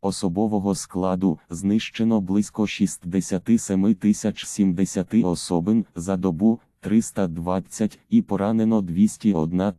Особового складу знищено близько 67 тисяч 70 особин за добу 320 і поранено 201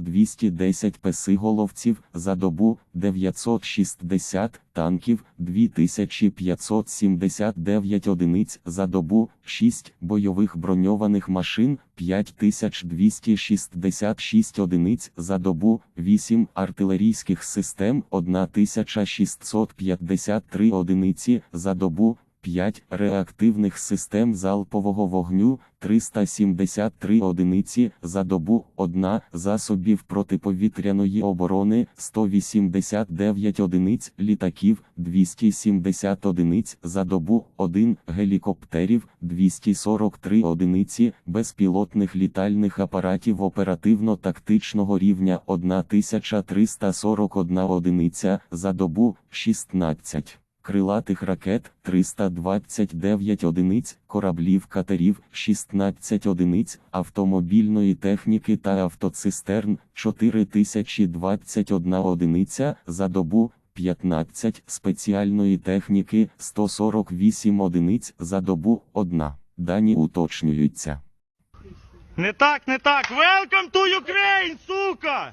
210 песиголовців за добу 960 танків 2579 одиниць за добу 6 бойових броньованих машин 5266 одиниць за добу 8 артилерійських систем 1653 одиниці за добу 5 реактивних систем залпового вогню 373 одиниці за добу, 1 засобів протиповітряної оборони 189 одиниць літаків 270 одиниць за добу, 1 гелікоптерів 243 одиниці безпілотних літальних апаратів оперативно-тактичного рівня 1341 одиниця за добу, 16 крилатих ракет 329 одиниць, кораблів катерів 16 одиниць, автомобільної техніки та автоцистерн 4021 одиниця за добу. 15 спеціальної техніки 148 одиниць за добу 1. Дані уточнюються. Не так, не так. Welcome to Ukraine, сука!